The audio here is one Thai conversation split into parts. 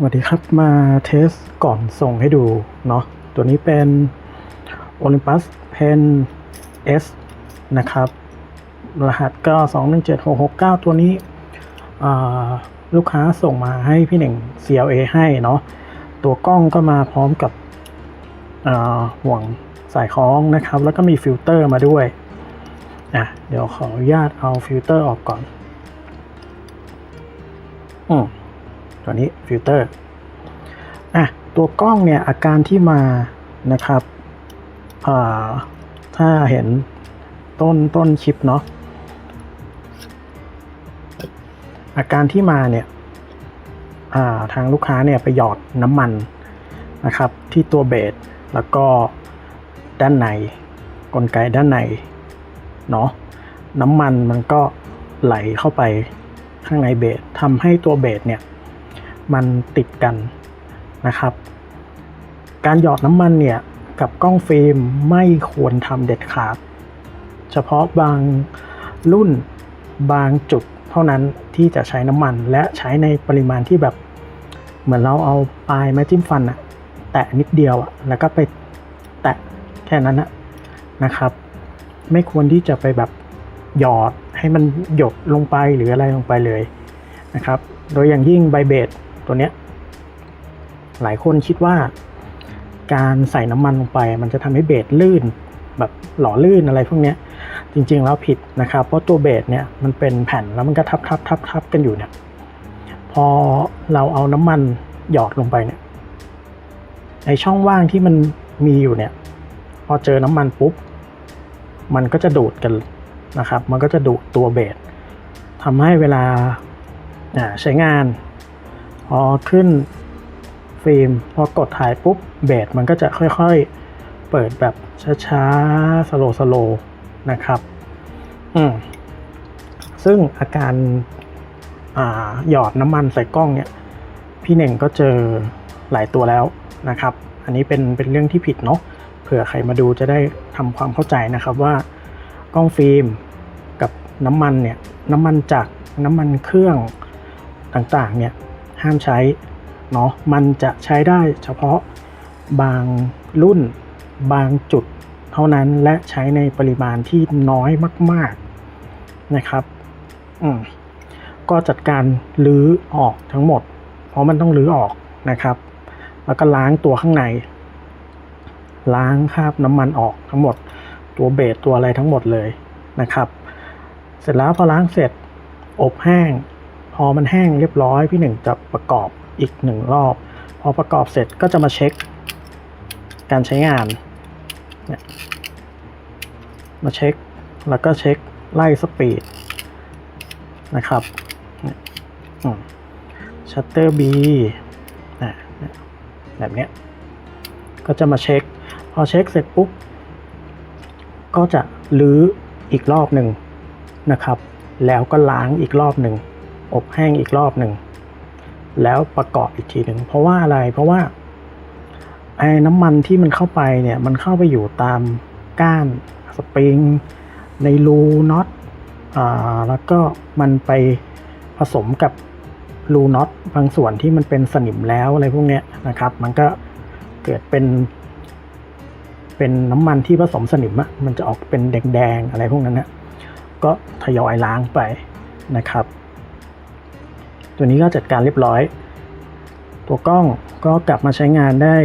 สวัสดีครับมาเทสก่อนส่งให้ดูเนาะตัวนี้เป็น Olympus Pen S นะครับ รหัสก็217669 ตัวนี้ลูกค้าส่งมาให้พี่หนึ่ง CLA ให้เนาะตัวกล้องก็มาพร้อมกับห่วงสายคล้องนะครับ แล้วก็มีฟิลเตอร์มาด้วยอะเดี๋ยวขออนุญาตเอาฟิลเตอร์ออกก่อน อืม ตัวนี้ฟิลเตอร์อะตัวกล้องเนี่ยอาการที่มานะครับถ้าเห็นต้นต้นคลิปเนาะอาการที่มาเนี่ยาทางลูกค้าเนี่ยไปหยอดน้ำมันนะครับที่ตัวเบสแล้วก็ด้านในกลไกด้านในเนาะน้ำมันมันก็ไหลเข้าไปข้างในเบสทำให้ตัวเบสเนี่ย มันติดกันนะครับ การหยอดน้ำมันเนี่ยกับกล้องฟิล์มไม่ควรทำเด็ดขาด เฉพาะบางรุ่นบางจุดเท่านั้นที่จะใช้น้ำมันและใช้ในปริมาณที่แบบเหมือนเราเอาปลายไม้จิ้มฟันอะแตะนิดเดียวอะแล้วก็ไปแตะแค่นั้นอะนะครับ ไม่ควรที่จะไปแบบหยอดให้มันหยดลงไปหรืออะไรลงไปเลยนะครับ โดยอย่างยิ่งไบเบด ตัวเนี้ยหลายคนคิดว่า การใส่น้ำมันลงไป มันจะทำให้เบสลื่นแบบหล่อลื่นอะไรพวกเนี้ยจริงๆแล้วผิดนะครับ เพราะตัวเบสเนี่ยมันเป็นแผ่นแล้วมันก็ทับทับทับทับกันอยู่เนี่ยพอเราเอาน้ำมันหยอดลงไปเนี่ยในช่องว่างที่มันมีอยู่เนี่ย พอเจอน้ำมันปุ๊บ มันก็จะดูดกันนะครับ มันก็จะดูดตัวเบสทำให้เวลาอ่าใช้งาน พอขึ้นฟิล์ม พอกดถ่ายปุ๊บเบสมันก็จะค่อยๆ เปิดแบบช้าๆสโลสโลนะครับอืมซึ่งอาการอ่าหยอดน้ำมันใส่กล้องเนี่ย พี่เน่งก็เจอหลายตัวแล้วนะครับ อันนี้เป็นเป็นเรื่องที่ผิดเนาะเผื่อใครมาดูจะได้ทำความเข้าใจนะครับว่ากล้องฟิล์มกับน้ำมันเนี่ยน้ำมันจากน้ำมันเครื่องต่างๆเนี่ย ห้ามใช้เนาะมันจะใช้ได้เฉพาะบางรุ่นบางจุดเท่านั้นและใช้ในปริมาณที่น้อยมาก ๆนะครับอืมก็จัดการรื้อออกทั้งหมด เพราะมันต้องรื้อออกนะครับ แล้วก็ล้างตัวข้างใน ล้างคราบน้ำมันออกทั้งหมด ตัวเบสตัวอะไรทั้งหมดเลยนะครับ เสร็จแล้วพอล้างเสร็จอบแห้ง พอมันแห้งเรียบร้อยพี่หนึ่งจะประกอบอีกหนึ่งรอบ พอประกอบเสร็จก็จะมาเช็ค การใช้งานเนี่ยมาเช็คแล้วก็เช็คไล่สปีดนะครับชัตเตอร์บีแบบนี้ก็จะมาเช็ค พอเช็คเสร็จปุ๊บ ก็จะลื้ออีกรอบหนึ่งนะครับ แล้วก็ล้างอีกรอบหนึ่ง อบแห้งอีกรอบหนึ่ง แล้วประกอบอีกทีหนึ่งเพราะว่าอะไรเพราะว่าไอ้น้ำมันที่มันเข้าไปเนี่ยมันเข้าไปอยู่ตามก้านสปริง ในรูน็อตอ่าแล้วก็มันไปผสมกับรูน็อตบางส่วนที่มันเป็นสนิมแล้วอะไรพวกเนี้ยนะครับ มันก็เกิดเป็น เป็นน้ำมันที่ผสมสนิมอะมันจะออกเป็นแดงๆอะไรพวกนั้นนะก็ทยอยล้างไปนะครับ ตัวนี้ก็จัดการเรียบร้อย ตัวกล้องก็กลับมาใช้งานได้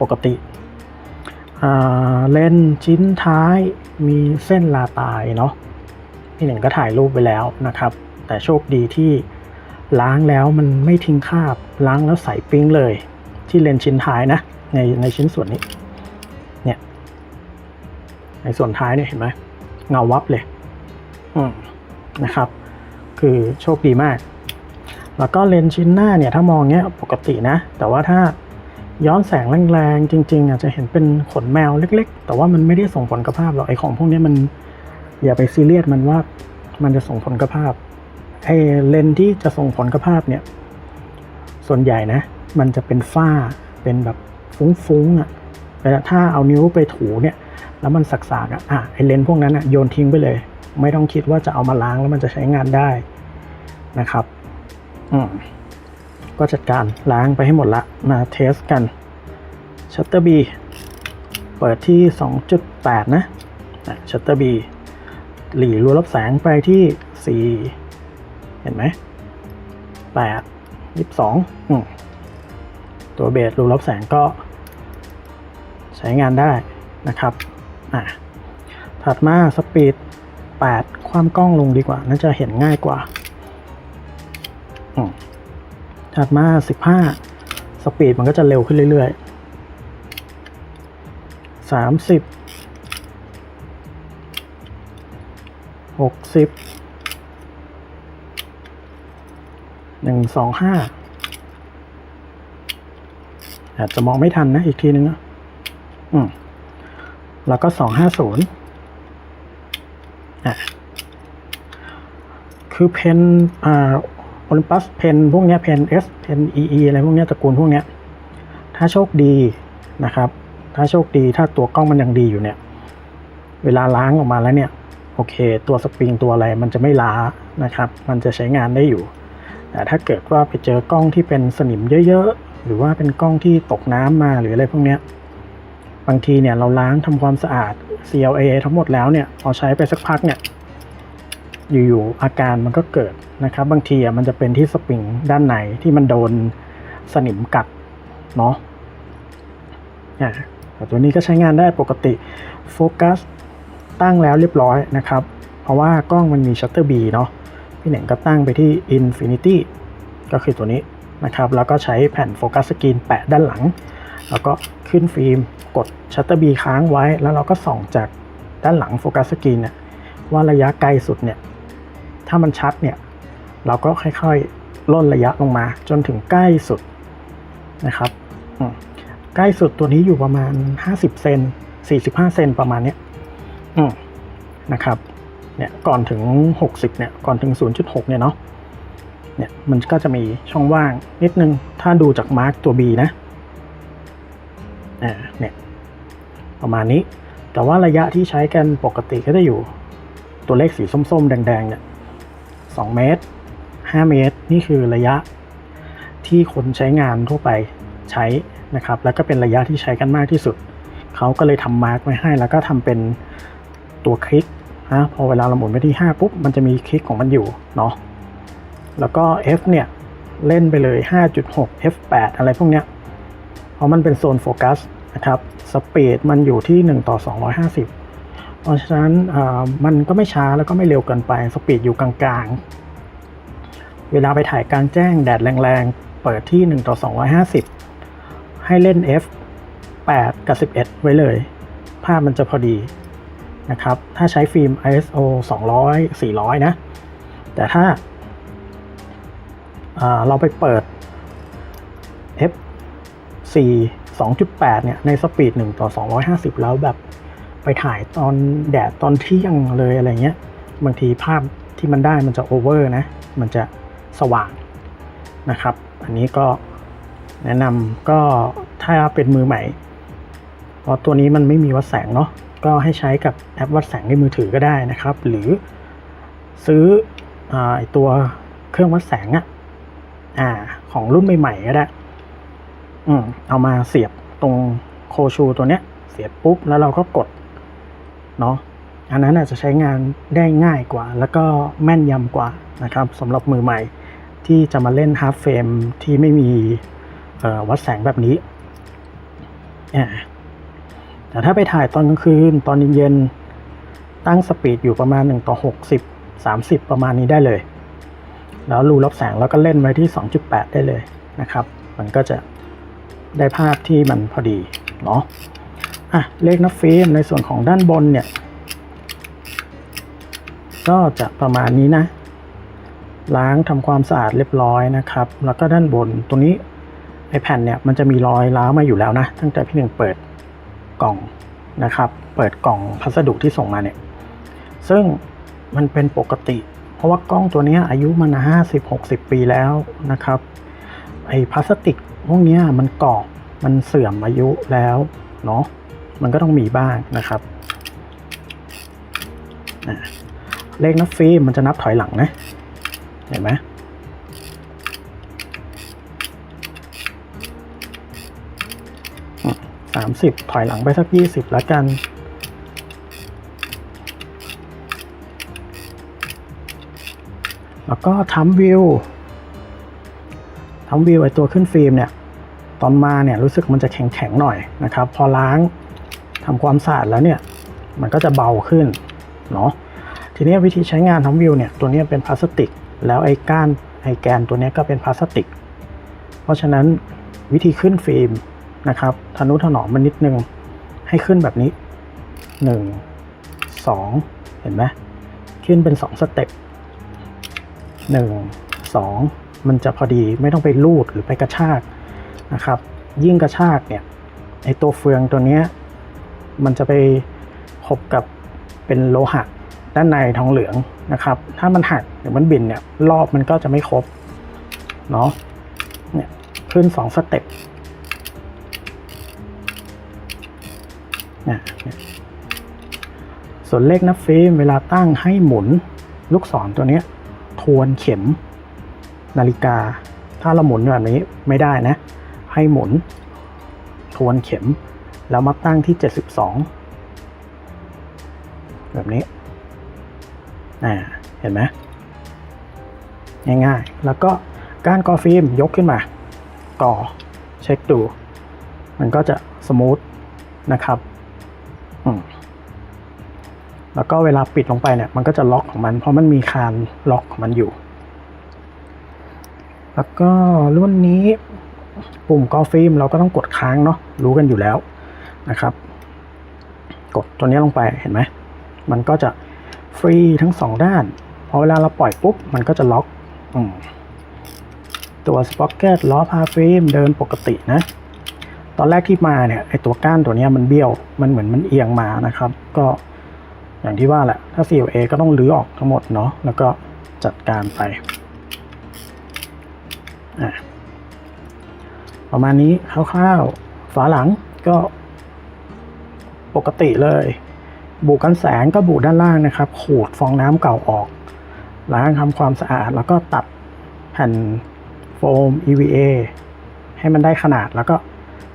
ปกติเลนชิ้นท้ายมีเส้นลาตายเนาะพี่หนึ่งก็ถ่ายรูปไปแล้วนะครับ แต่โชคดีที่ล้างแล้วมันไม่ทิ้งคราบล้างแล้วใสปิ้งเลย ที่เลนชิ้นท้ายนะ ในในชิ้นส่วนนี้เนี่ยในส่วนท้ายเนี่ยเห็นไหมเงาวับเลย อืมนะครับ คือโชคดีมาก แล้วก็เลนส์ชิ้นหน้าเนี่ยถ้ามองเนี้ยปกตินะ แต่ว่าถ้าย้อนแสงแรงๆจริงๆอาจจะเห็นเป็นขนแมวเล็ก ๆ แต่ว่ามันไม่ได้ส่งผลกับภาพหรอกไอของพวกนี้มันอย่าไปซีเรียสมันว่ามันจะส่งผลกับภาพไอเลนที่จะส่งผลกับภาพเนี่ย ส่วนใหญ่นะ มันจะเป็นฝ้าเป็นแบบฟุ้งๆอะแต่ถ้าเอานิ้วไปถูเนี่ยแล้วมันสักๆอะอะไอเลนพวกนั้นอะโยนทิ้งไปเลย ไม่ต้องคิดว่าจะเอามาล้างแล้วมันจะใช้งานได้นะครับ ก็จัดการล้างไปให้หมดละ มาเทสกันชัตเตอร์บีเปิดที่ 2.8 นะชัตเตอร์บีหลีรัวรับแสงไปที่ 4 เห็นไหม 8 22อืมตัวเบสรูรับแสงก็ ใช้งานได้นะครับ อะ ถัดมาสปีด 8 ความกล้องลงดีกว่า น่าจะเห็นง่ายกว่า ถัดมา 15 สปีดมันก็จะเร็วขึ้นเรื่อยๆ30 60 125องห้าอาจจะมองไม่ทันนะ อีกทีนึงนะอืมแล้วก็250อะคือเพนอ่า โอลิมปัสเพนพวกนี้เพน S เพน EE อะไรพวกนี้ตระกูลพวกนี้ถ้าโชคดีนะครับ ถ้าโชคดีถ้าตัวกล้องมันยังดีอยู่เนี่ย เวลาล้างออกมาแล้วเนี่ย โอเค ตัวสปริงตัวอะไรมันจะไม่ล้านะครับ มันจะใช้งานได้อยู่ แต่ถ้าเกิดว่าไปเจอกล้องที่เป็นสนิมเยอะๆ หรือว่าเป็นกล้องที่ตกน้ำมาหรืออะไรพวกนี้บางทีเนี่ยเราล้างทำความสะอาด CLA ทั้งหมดแล้วเนี่ยพอใช้ไปสักพักเนี่ย อยู่ๆอาการมันก็เกิดนะครับ บางทีอะมันจะเป็นที่สปริงด้านในที่มันโดนสนิมกัดเนาะอะแต่ตัวนี้ก็ใช้งานได้ปกติโฟกัสตั้งแล้วเรียบร้อยนะครับ เพราะว่ากล้องมันมีชัตเตอร์บีเนาะพี่เหน่งก็ตั้งไปที่ Infinity ก็คือตัวนี้นะครับ แล้วก็ใช้แผ่นโฟกัสสกรีนแปะด้านหลัง แล้วก็ขึ้นฟิล์มกดชัตเตอร์บีค้างไว้ แล้วเราก็ส่องจากด้านหลังโฟกัสสกรีนเนี่ยว่าระยะไกลสุดเนี่ย ถ้ามันชัดเนี่ยเราก็ค่อยๆล่นระยะลงมา จนถึงใกล้สุดนะครับใกล้สุดตัวนี้อยู่ประมาณ 50 เซน 45 เซนประมาณเนี้ยนะครับ เนี่ยก่อนถึง 60 เนี่ย ก่อนถึง 0.6 เนี่ยเนาะ เนี่ยมันก็จะมีช่องว่างนิดนึง ถ้าดูจากมาร์กตัว B นะอ่าเนี่ย ประมาณนี้ แต่ว่าระยะที่ใช้กันปกติก็จะอยู่ตัวเลขสีส้มๆ แดงๆ เนี่ย สองเมตรห้าเมตร นี่คือระยะที่คนใช้งานทั่วไปใช้นะครับ แล้วก็เป็นระยะที่ใช้กันมากที่สุด เขาก็เลยทำมาร์กไว้ให้ แล้วก็ทำเป็นตัวคลิกนะพอเวลาเราหมุนไปที่ 5 ปุ๊บ มันจะมีคลิกของมันอยู่เนาะแล้วก็ F เนี่ยเล่นไปเลย 5.6 F8 อะไรพวกเนี้ย เพราะมันเป็นโซนโฟกัสนะครับ สปีดมันอยู่ที่ 1 ต่อ 250 เพราะฉะนั้นมันก็ไม่ช้าแล้วก็ไม่เร็วเกินไปสปีดอยู่กลางๆ เวลาไปถ่ายกลางแจ้งแดดแรงๆ เปิดที่1ต่อ250 ให้เล่น f 8 กับ 11 ไว้เลย ภาพมันจะพอดีนะครับ ถ้าใช้ฟิล์ม ISO 200 400 นะ แต่ถ้าเราไปเปิด f 4 2.8 เนี่ย ในสปีด 1 ต่อ 250 แล้วแบบ ไปถ่ายตอนแดดตอนเที่ยงเลยอะไรเงี้ย บางทีภาพที่มันได้มันจะโอเวอร์นะ มันจะสว่างนะครับ อันนี้ก็แนะนำก็ถ้าเป็นมือใหม่เพราะตัวนี้มันไม่มีวัดแสงเนาะ ก็ให้ใช้กับแอปวัดแสงในมือถือก็ได้นะครับ หรือซื้อออตัวเครื่องวัดแสงอะอ่า ของรุ่นใหม่ๆก็ได้ อืม เอามาเสียบตรงโคชูตัวเนี้ย เสียบปุ๊บ แล้วเราก็กด เนาะอันนั้นอาจจะใช้งานได้ง่ายกว่า แล้วก็แม่นยำกว่านะครับสำหรับมือใหม่ที่จะมาเล่นฮาร์ฟเฟรมที่ไม่มีวัดแสงแบบนี้ แต่ถ้าไปถ่ายตอนกลางคืน ตอนเย็นๆตั้งสปีดอยู่ประมาณ 1 ต่อ 60 30 ประมาณนี้ได้เลย แล้วรูรับแสงแล้วก็เล่นไว้ที่ 2.8 ได้เลยนะครับ มันก็จะได้ภาพที่มันพอดีเนาะ อะเลขนับฟิล์มในส่วนของด้านบนเนี่ย ก็จะประมาณนี้นะ ล้างทำความสะอาดเรียบร้อยนะครับ แล้วก็ด้านบนตรงนี้ไอแผ่นเนี่ยมันจะมีรอยร้าวมาอยู่แล้วนะ ตั้งแต่พี่หนึ่งเปิดกล่องนะครับ เปิดกล่องพัสดุที่ส่งมาเนี่ย ซึ่งมันเป็นปกติ เพราะว่ากล้องตัวนี้อายุมันห้าสิบหกสิบปีแล้วนะครับ ไอพลาสติกพวกนี้มันกรอบมันเสื่อมอายุแล้วเนาะ มันก็ต้องมีบ้างนะครับ เลขนับฟิมมันจะนับถอยหลังนะ เห็นไหมสามสิบถอยหลังไปสักยี่สิบละกันแล้วก็ทำวิวทำวิวไอตัวขึ้นฟิล์มเนี่ย ตอนมาเนี่ยรู้สึกมันจะแข็งแข็งหน่อยนะครับ พอล้าง ทำความสะอาดแล้วเนี่ยมันก็จะเบาขึ้นเนาะทีนี้วิธีใช้งานทำวิวเนี่ยตัวนี้เป็นพลาสติก แล้วไอ้ก้านไอ้แกนตัวนี้ก็เป็นพลาสติก เพราะฉะนั้นวิธีขึ้นฟิล์มนะครับทนุถนอมมันนิดนึงให้ขึ้นแบบนี้ 1 2 เห็นไหมขึ้นเป็น 2 สเต็ป1 2 มันจะพอดีไม่ต้องไปลูดหรือไปกระชากนะครับ ยิ่งกระชากเนี่ยไอตัวเฟืองตัวเนี้ย มันจะไปคบกับเป็นโลหะด้านในทองเหลืองนะครับ ถ้ามันหักหรือมันบินเนี่ยรอบมันก็จะไม่ครบเนาะเนี่ยขึ้น 2 สเต็ปเนี่ยส่วนเลขนับฟิล์มเวลาตั้งให้หมุนลูกศรตัวนี้ทวนเข็มนาฬิกา ถ้าเราหมุนแบบนี้ไม่ได้นะ ให้หมุนทวนเข็ม แล้วมาตั้งที่ 72 แบบนี้อ่าเห็นไหมง่ายๆ แล้วก็กานกอฟิล์มยกขึ้นมา ก่อเช็คดู มันก็จะสมูทนะครับอืมแล้วก็เวลาปิดลงไปเนี่ยมันก็จะล็อกของมัน เพราะมันมีคานล็อกของมันอยู่ แล้วก็รุ่นนี้ปุ่มกอฟิล์มเราก็ต้องกดค้างเนาะรู้กันอยู่แล้ว นะครับ กดตัวนี้ลงไปเห็นไหมมันก็จะฟรีทั้งสองด้านพอเวลาเราปล่อยปุ๊บมันก็จะล็อกอตัวสป็อกเก็ตล้อพาฟิล์มเดินปกตินะ ตอนแรกที่มาเนี่ยไอตัวก้านตัวนี้มันเบี้ยวมันเหมือนมันเอียงมานะครับ ก็อย่างที่ว่าแหละ ถ้า CLA ก็ต้องรื้อออกทั้งหมดเนาะแล้วก็จัดการไปประมาณนี้คร่าวๆฝาหลังก็ ปกติเลย บุกันแสงก็บุด้านล่างนะครับ ขูดฟองน้ำเก่าออก ล้างทำความสะอาด แล้วก็ตัดแผ่นโฟม EVA ให้มันได้ขนาดแล้วก็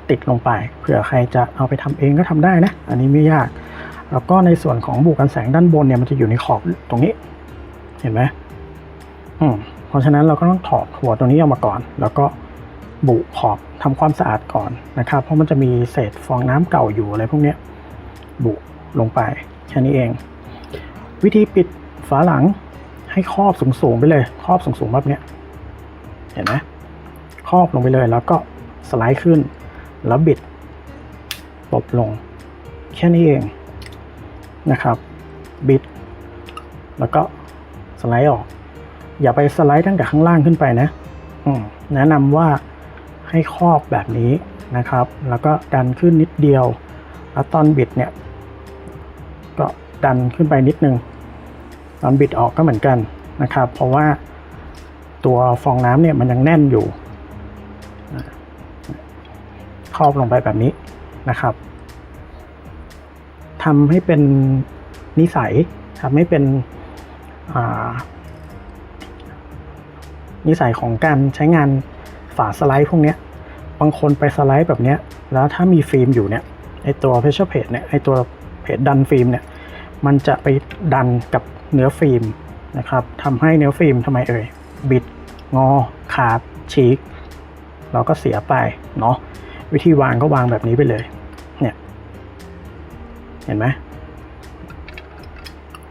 ติดลงไป เผื่อใครจะเอาไปทำเองก็ทำได้นะ อันนี้ไม่ยาก แล้วก็ในส่วนของบุกันแสงด้านบนเนี่ยมันจะอยู่ในขอบตรงนี้ เห็นไหมอืมเพราะฉะนั้นเราก็ต้องถอดหัวตัวนี้ออกมาก่อน แล้วก็บุขอบทำความสะอาดก่อนนะครับ เพราะมันจะมีเศษฟองน้ำเก่าอยู่อะไรพวกเนี้ย บุลงไป แค่นี้เอง วิธีปิดฝาหลังให้ครอบสูงๆไปเลย ครอบสูงๆแบบเนี้ยเห็นไหมครอบลงไปเลยแล้วก็สไลด์ขึ้น แล้วบิดปลบลง แค่นี้เองนะครับ บิด แล้วก็สไลด์ออก อย่าไปสไลด์ตั้งแต่ข้างล่างขึ้นไปนะแนะนำว่าให้ครอบแบบนี้นะครับ แล้วก็ดันขึ้นนิดเดียว แล้วตอนบิดเนี่ย ดันขึ้นไปนิดนึง ตอนบิดออกก็เหมือนกันนะครับ เพราะว่าตัวฟองน้ำเนี่ยมันยังแน่นอยู่ครอบลงไปแบบนี้นะครับทำให้เป็นนิสัยทำให้เป็นนิสัยของการใช้งานฝาสไลด์พวกนี้บางคนไปสไลด์แบบนี้แล้วถ้ามีฟิล์มอยู่เนี่ยไอตัว pressure plate เนี่ยไอตัวเพจดันฟิล์มเนี่ย มันจะไปดันกับเนื้อฟิล์มนะครับทำให้เนื้อฟิล์มทำไมเอ่ยบิด งอ ขาดฉีก เราก็เสียไปเนาะวิธีวางก็วางแบบนี้ไปเลยเนี่ยเห็นไหม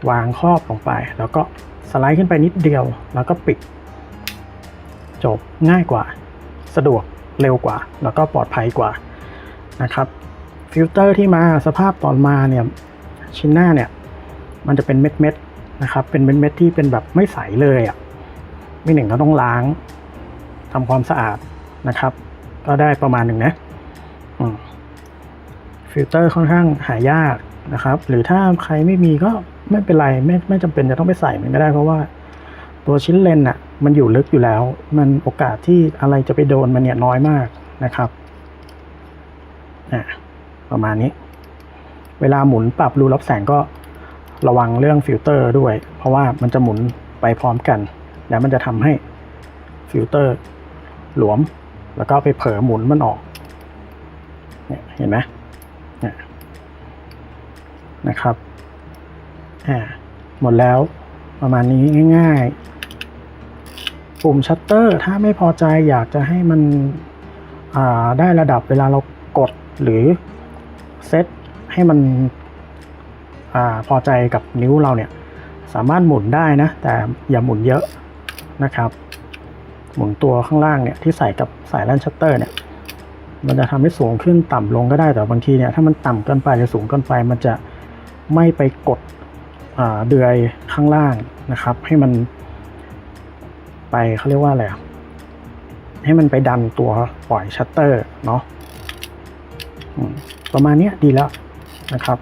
วางครอบลงไป แล้วก็สไลด์ขึ้นไปนิดเดียว แล้วก็ปิด จบง่ายกว่า สะดวกเร็วกว่า แล้วก็ปลอดภัยกว่านะครับฟิลเตอร์ที่มาสภาพตอนมาเนี่ยชิ้นหน้าเนี่ย มันจะเป็นเม็ดเม็ดๆนะครับ เป็นเม็ดเม็ดๆที่เป็นแบบไม่ใสเลยอะ่ะไม่หนึ่งก็ต้องล้างทำความสะอาดนะครับ ก็ได้ประมาณหนึ่งนะฟิลเตอร์ค่อนข้างหายากนะครับ หรือถ้าใครไม่มีก็ไม่เป็นไรไม่ไม่จำเป็นจะต้องไปใส่มันก็ได้ เพราะว่าตัวชิ้นเลนส์อะ มันอยู่ลึกอยู่แล้ว มันโอกาสที่อะไรจะไปโดนมันเนี่ยน้อยมากนะครับอะประมาณนี้ เวลาหมุนปรับรูรับแสงก็ ระวังเรื่องฟิลเตอร์ด้วย เพราะว่ามันจะหมุนไปพร้อมกัน แล้วมันจะทำให้ฟิลเตอร์หลวม แล้วก็ไปเผลอหมุนมันออกเนี่ยเห็นไหมนะครับอ่าหมดแล้วประมาณนี้ง่ายๆ ปุ่มชัตเตอร์ถ้าไม่พอใจอยากจะให้มันอ่าได้ระดับเวลาเรากดหรือเซตให้มัน อพอใจกับนิ้วเราเนี่ยสามารถหมุนได้นะ แต่อย่าหมุนเยอะนะครับ หมุนตัวข้างล่างเนี่ยที่ใส่กับสายแลนชัตเตอร์เนี่ยมันจะทำให้สูงขึ้นต่ำลงก็ได้แต่บางทีเนี่ยถ้ามันต่ำเกินไปหรือสูงเกินไป มันจะไม่ไปกดเดือยข้างล่างนะครับ ให้มันไปเขาเรียกว่าอะไรอะให้มันไปดันตัวปล่อยชัตเตอร์เนาะประมาณนี้ดีแล้วนะครับ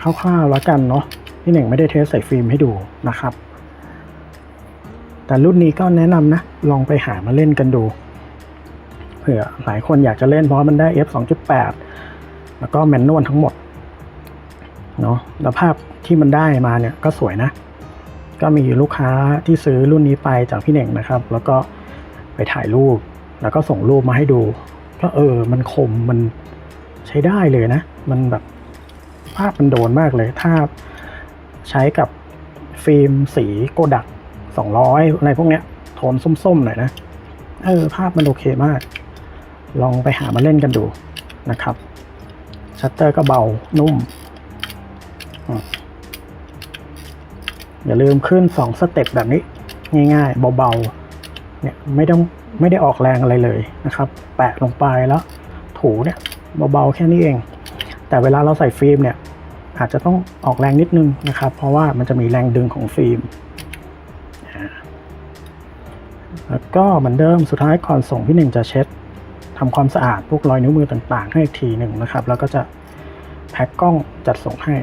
คร่าวๆแล้วกันเนาะพี่หนึ่งไม่ได้เทสใส่ฟิล์มให้ดูนะครับ แต่รุ่นนี้ก็แนะนำนะ ลองไปหามาเล่นกันดู เผื่อหลายคนอยากจะเล่นเพราะมันได้ f 2.8 แล้วก็แมนนวลทั้งหมดเนาะแล้วภาพที่มันได้มาเนี่ยก็สวยนะ ก็มีลูกค้าที่ซื้อรุ่นนี้ไปจากพี่เน่งนะครับ แล้วก็ไปถ่ายรูป แล้วก็ส่งรูปมาให้ดู ก็เออ มันคม มัน ใช้ได้เลยนะ มันแบบภาพมันโดนมากเลย ถ้าใช้กับฟิล์มสีโกดักสองร้อะไรพวกเนี้ยโทนส้มๆหน่อยนะ เออ ภาพมันโอเคมาก ลองไปหามาเล่นกันดูนะครับ ชัตเตอร์ก็เบานุ่ม อย่าลืมขึ้นสองสเต็ปแบบนี้ ง่ายๆ เบาๆ เนี่ยไม่ต้องไม่ได้ออกแรงอะไรเลยนะครับ แปะลงไปแล้ว ถูเนี่ยเบาๆแค่นี้เอง แต่เวลาเราใส่ฟิล์มเนี่ยอาจจะต้องออกแรงนิดนึงนะครับ เพราะว่ามันจะมีแรงดึงของฟิล์มแล้วก็เหมือนเดิมสุดท้ายก่อนส่งพี่หนึ่งจะเช็ดทำความสะอาดพวกรอยนิ้วมือต่างๆ ให้อีกทีหนึ่งนะครับ แล้วก็จะแพ็คกล้องจัดส่งให้